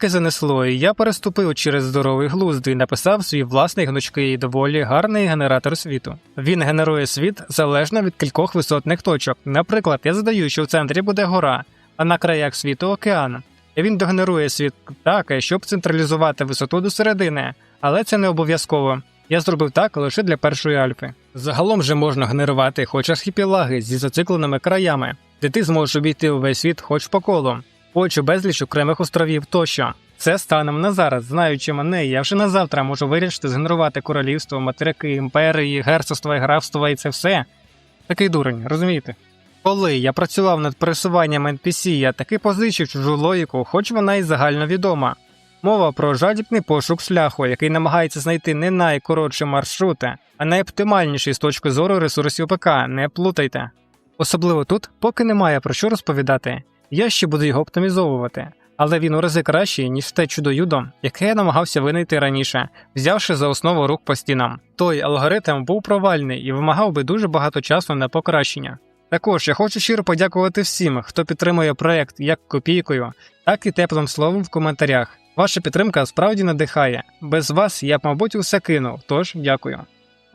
Ки занесло, і я переступив через здоровий глузд і написав свій власний гнучкий і доволі гарний генератор світу. Він генерує світ залежно від кількох висотних точок. Наприклад, я задаю, що в центрі буде гора, а на краях світу океан. І він догенерує світ так, щоб централізувати висоту до середини, але це не обов'язково. Я зробив так лише для першої альфи. Загалом же можна генерувати хоч архіпелаги зі зацикленими краями, де ти зможеш обійти увесь світ хоч по колу, хоч у безліч окремих островів тощо. Це станом на зараз, знаючи мене, я вже на завтра можу вирішити згенерувати королівство, материки, імперії, герцогства і графства і це все. Такий дурень, розумієте? Коли я працював над пересуванням NPC, я таки позичив чужу логіку, хоч вона й загальновідома. Мова про жадібний пошук шляху, який намагається знайти не найкоротші маршрути, а найоптимальніший з точки зору ресурсів ПК, не плутайте. Особливо тут, поки немає про що розповідати, я ще буду його оптимізовувати, але він у рази кращий, ніж те чудо-юдо, яке я намагався винайти раніше, взявши за основу рук по стінам. Той алгоритм був провальний і вимагав би дуже багато часу на покращення. Також я хочу щиро подякувати всім, хто підтримує проект як копійкою, так і теплим словом в коментарях. Ваша підтримка справді надихає. Без вас я б, мабуть, усе кинув, тож дякую.